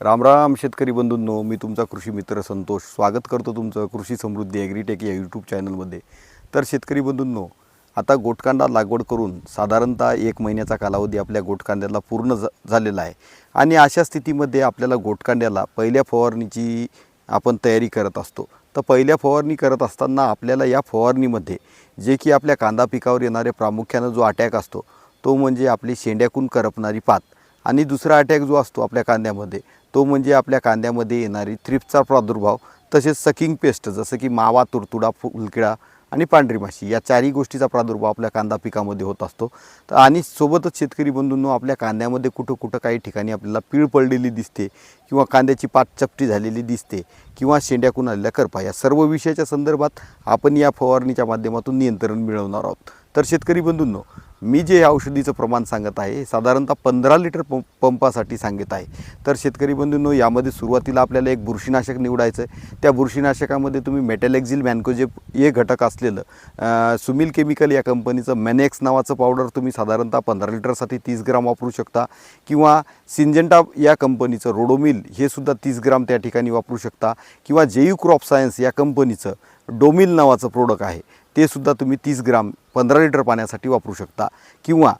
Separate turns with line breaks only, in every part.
रामराम शेतकरी बंधूंनो मी तुमचा कृषी मित्र संतोष. स्वागत करतो तुमचं कृषी समृद्धी ॲग्रीटेक या यूट्यूब चॅनलमध्ये. तर शेतकरी बंधूंनो आता गोटकांडा लागवड करून साधारणतः एक महिन्याचा कालावधी आपल्या गोटकांड्याला पूर्ण झालेला आहे. आणि अशा स्थितीमध्ये आपल्याला गोटकांड्याला पहिल्या फवारणीची आपण तयारी करत असतो. तर पहिल्या फवारणी करत असताना आपल्याला या फवारणीमध्ये जे की आपल्या कांदा पिकावर येणारे प्रामुख्यानं जो अटॅक असतो तो म्हणजे आपली शेंड्याकून करपणारी पात. आणि दुसरा अटॅक जो असतो आपल्या कांद्यामध्ये तो म्हणजे आपल्या कांद्यामध्ये येणारी थ्रिप्सचा प्रादुर्भाव तसेच सकिंग पेस्ट जसं की मावा तुडतुडा फुलकिडा आणि पांढरी माशी या चारही गोष्टीचा प्रादुर्भाव आपल्या कांदा पिकामध्ये होत असतो. तर आणि सोबतच शेतकरी बंधूंनो आपल्या कांद्यामध्ये कुठं कुठं काही ठिकाणी आपल्याला पीळ पडलेली दिसते किंवा कांद्याची पात चपटी झालेली दिसते किंवा शेंड्याकून आलेल्या करपा या सर्व विषयाच्या संदर्भात आपण या फवारणीच्या माध्यमातून नियंत्रण मिळवणार आहोत. तर शेतकरी बंधूंनो मी जे औषधीचं प्रमाण सांगत आहे साधारणतः पंधरा लिटर पंप पंपासाठी सांगत आहे. तर शेतकरी बंधूंनो यामध्ये सुरुवातीला आपल्याला एक बुरशीनाशक निवडायचं आहे. त्या बुरशीनाशकामध्ये तुम्ही मेटॅलेक्झिल मॅनकोजेप हे घटक असलेलं सुमिल केमिकल या कंपनीचं मॅनेक्स नावाचं पावडर तुम्ही साधारणतः पंधरा लिटरसाठी तीस ग्राम वापरू शकता. किंवा सिंजेंटा या कंपनीचं रोडोमिल हे सुद्धा तीस ग्राम त्या ठिकाणी वापरू शकता. किंवा जेयू क्रॉप सायन्स या कंपनीचं डोमिल नावाचं प्रोडक्ट आहे. ते सुद्धा तुम्ही तीस ग्राम पंधरा लिटर पाण्यासाठी वापरू शकता. किंवा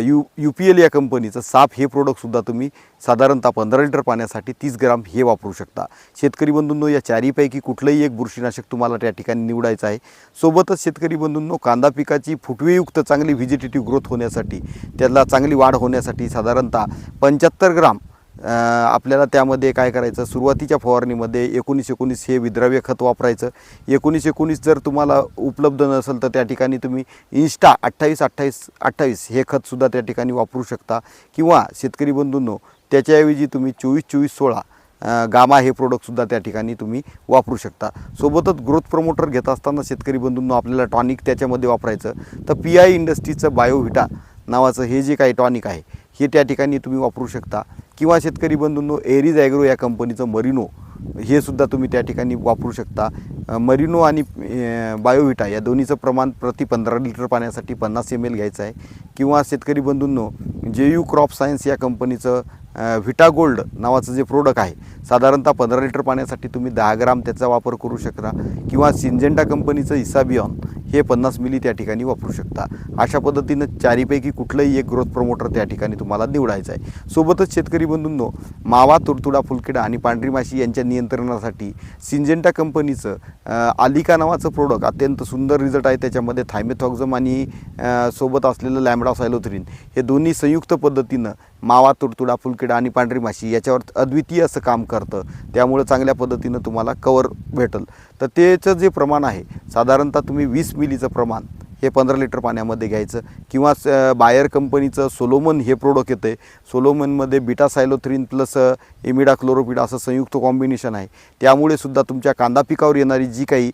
यू यू पी एल या कंपनीचं साप हे प्रोडक्टसुद्धा तुम्ही साधारणतः पंधरा लिटर पाण्यासाठी तीस ग्राम हे वापरू शकता. शेतकरी बंधूंनो या चारीपैकी कुठलंही एक बुरशीनाशक तुम्हाला त्या ठिकाणी निवडायचं आहे. सोबतच शेतकरी बंधूंनो कांदा पिकाची फुटवेयुक्त चांगली व्हिजिटेटिव्ह ग्रोथ होण्यासाठी त्याला चांगली वाढ होण्यासाठी साधारणतः पंच्याहत्तर ग्राम आपल्याला त्यामध्ये काय करायचं? सुरुवातीच्या फवारणीमध्ये एकोणीस एकोणीस हे विद्राव्य खत वापरायचं. एकोणीस एकोणीस जर तुम्हाला उपलब्ध नसेल तर त्या ठिकाणी तुम्ही इन्स्टा अठ्ठावीस अठ्ठावीस अठ्ठावीस हे खतसुद्धा त्या ठिकाणी वापरू शकता. किंवा शेतकरी बंधूंनो त्याच्याऐवजी तुम्ही चोवीस चोवीस सोळा गामा हे प्रोडक्टसुद्धा त्या ठिकाणी तुम्ही वापरू शकता. सोबतच ग्रोथ प्रमोटर घेत असताना शेतकरी बंधूंनो आपल्याला टॉनिक त्याच्यामध्ये वापरायचं. तर पी आय इंडस्ट्रीचं बायोव्हिटा नावाचं हे जे काही टॉनिक आहे हे त्या ठिकाणी तुम्ही वापरू शकता. किंवा शेतकरी बंधूंनो एरीज ॲग्रो या कंपनीचं मरिनो हे सुद्धा तुम्ही त्या ठिकाणी वापरू शकता. मरिनो आणि बायोविटा बायोव्हिटा या दोन्हीचं प्रमाण प्रति पंधरा लिटर पाण्यासाठी पन्नास एम एल घ्यायचं आहे. किंवा शेतकरी बंधूंनो जे यू क्रॉप सायन्स या कंपनीचं व्हिटा गोल्ड नावाचं जे प्रोडक्ट आहे साधारणतः पंधरा लिटर पाण्यासाठी तुम्ही दहा ग्राम त्याचा वापर करू शकता. किंवा सिंजेंटा कंपनीचं इसाबियॉन हे पन्नास मिली त्या ठिकाणी वापरू शकता. अशा पद्धतीनं चारीपैकी कुठलंही एक ग्रोथ प्रमोटर त्या ठिकाणी तुम्हाला निवडायचं आहे सोबतच शेतकरी बंधूंनो मावा तुडतुडा फुलकिडा आणि पांढरी माशी यांच्या नियंत्रणासाठी सिंजेंटा कंपनीचं आलिका नावाचं प्रोडक्ट अत्यंत सुंदर रिझल्ट आहे. त्याच्यामध्ये थायमेथॉक्झम आणि सोबत असलेलं लॅमडा सायलोथ्रिन हे दोन्ही संयुक्त पद्धतीनं मावा तुडतुडा फुलकिडा आणि पांढरी माशी याच्यावर अद्वितीय असं काम करतं. त्यामुळे चांगल्या पद्धतीनं तुम्हाला कवर भेटल. तर त्याचं जे प्रमाण आहे साधारणतः तुम्ही वीस मिलीचं प्रमाण हे पंधरा लिटर पाण्यामध्ये घ्यायचं किंवा स बायर कंपनीचं सोलोमन हे प्रोडक्ट येतं आहे सोलोमनमध्ये बिटा सायलोथ्रीन प्लस इमिडा क्लोरोपिड असं संयुक्त कॉम्बिनेशन आहे. त्यामुळे सुद्धा तुमच्या कांदा पिकावर येणारी जी काही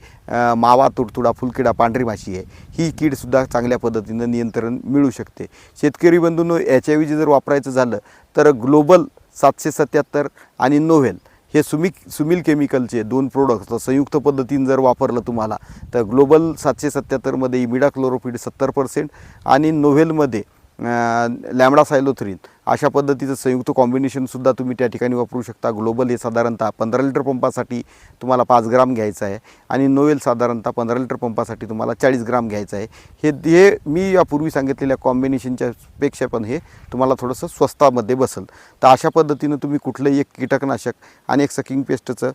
मावा तुडतुडा फुलकिडा पांढरी माशी आहे ही कीडसुद्धा चांगल्या पद्धतीनं नियंत्रण मिळू शकते. शेतकरी बंधूंनो याच्याऐवजी जर वापरायचं झालं तर ग्लोबल सातशे सत्याहत्तर आणि नोव्हेल हे सुमिक सुमिल केमिकलचे दोन प्रोडक्ट्स संयुक्त पद्धतीनं जर वापरलं तुम्हाला तर ग्लोबल सातशे सत्याहत्तरमध्ये इमिडा क्लोरोफिड सत्तर पर्सेंट आणि नोव्हेलमध्ये लॅमडा सायलोथ्रीन अशा पद्धतीचं संयुक्त कॉम्बिनेशनसुद्धा तुम्ही त्या ठिकाणी वापरू शकता. ग्लोबल हे साधारणतः पंधरा लिटर पंपासाठी तुम्हाला पाच ग्राम घ्यायचं आहे आणि नोवेल साधारणतः पंधरा लिटर पंपासाठी तुम्हाला चाळीस ग्राम घ्यायचं आहे. हे हे मी यापूर्वी सांगितलेल्या कॉम्बिनेशनच्या पेक्षा पण हे तुम्हाला थोडंसं स्वस्तामध्ये बसेल. तर अशा पद्धतीनं तुम्ही कुठलंही एक कीटकनाशक आणि एक सकिंग पेस्टचं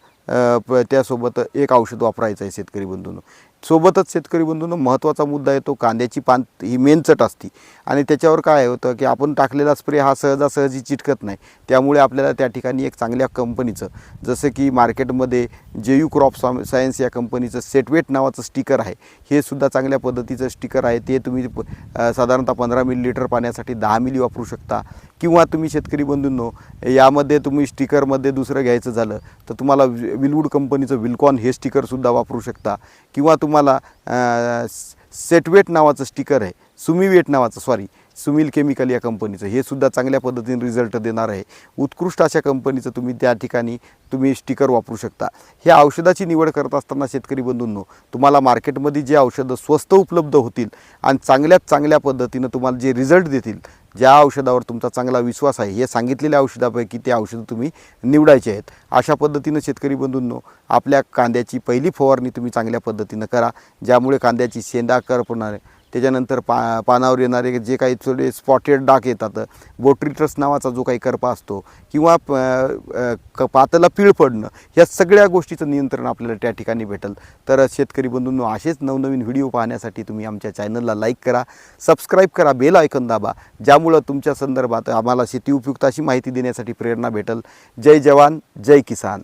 प- त्यासोबत एक औषध वापरायचं आहे शेतकरी बंधूंनो. सोबतच शेतकरी बंधूंनो महत्त्वाचा मुद्दा येतो कांद्याची पान ही मेनचट असती. आणि त्याच्यावर काय होतं की आपण टाकलेला स्प्रे हा सहजासहजी चिटकत नाही. त्यामुळे आपल्याला त्या ठिकाणी एक चांगल्या कंपनीचं जसं की मार्केटमध्ये जे यू क्रॉप सायन्स या कंपनीचं सेटवेट नावाचं स्टिकर आहे. हे सुद्धा चांगल्या पद्धतीचं स्टिकर आहे. ते तुम्ही प- साधारणतः पंधरा मिली लिटर पाण्यासाठी दहा मिली वापरू शकता. किंवा तुम्ही शेतकरी बंधूंनो यामध्ये तुम्ही स्टिकरमध्ये दुसरं घ्यायचं झालं तर तुम्हाला वि- विलवूड कंपनीचं विल्कॉन हे स्टिकरसुद्धा वापरू शकता. किंवा तुम्हाला सेटवेट नावाचं स्टिकर आहे. सुमीवेट नावाचं सॉरी सुमिल केमिकल या कंपनीचं. हे सुद्धा चांगल्या पद्धतीने रिझल्ट देणार आहे. उत्कृष्ट अशा कंपनीचं तुम्ही त्या ठिकाणी तुम्ही स्टिकर वापरू शकता. ह्या औषधाची निवड करत असताना शेतकरी बंधूंनो तुम्हाला मार्केटमध्ये जे औषधं स्वस्त उपलब्ध होतील आणि चांगल्यात चांगल्या पद्धतीनं तुम्हाला जे रिझल्ट देतील ज्या औषधावर तुमचा चांगला विश्वास आहे हे सांगितलेल्या औषधापैकी ते औषधं तुम्ही निवडायचे आहेत. अशा पद्धतीनं शेतकरी बंधूंनो आपल्या कांद्याची पहिली फवारणी तुम्ही चांगल्या पद्धतीनं करा ज्यामुळे कांद्याची शेंदा करपणारे त्याच्यानंतर पा पानावर येणारे जे काही थोडे स्पॉटेड डाक येतात बोट्रिटस नावाचा जो काही करपा असतो किंवा प- क पाताला पीळ पडणं या सगळ्या गोष्टीचं नियंत्रण आपल्याला त्या ठिकाणी भेटेल. तर शेतकरी बंधूंनो असेच नवनवीन व्हिडिओ पाहण्यासाठी तुम्ही आमच्या चॅनलला लाईक करा सबस्क्राईब करा बेल ऐकन दाबा ज्यामुळं तुमच्या संदर्भात आम्हाला शेती उपयुक्त अशी माहिती देण्यासाठी प्रेरणा भेटेल. जय जवान जय किसान.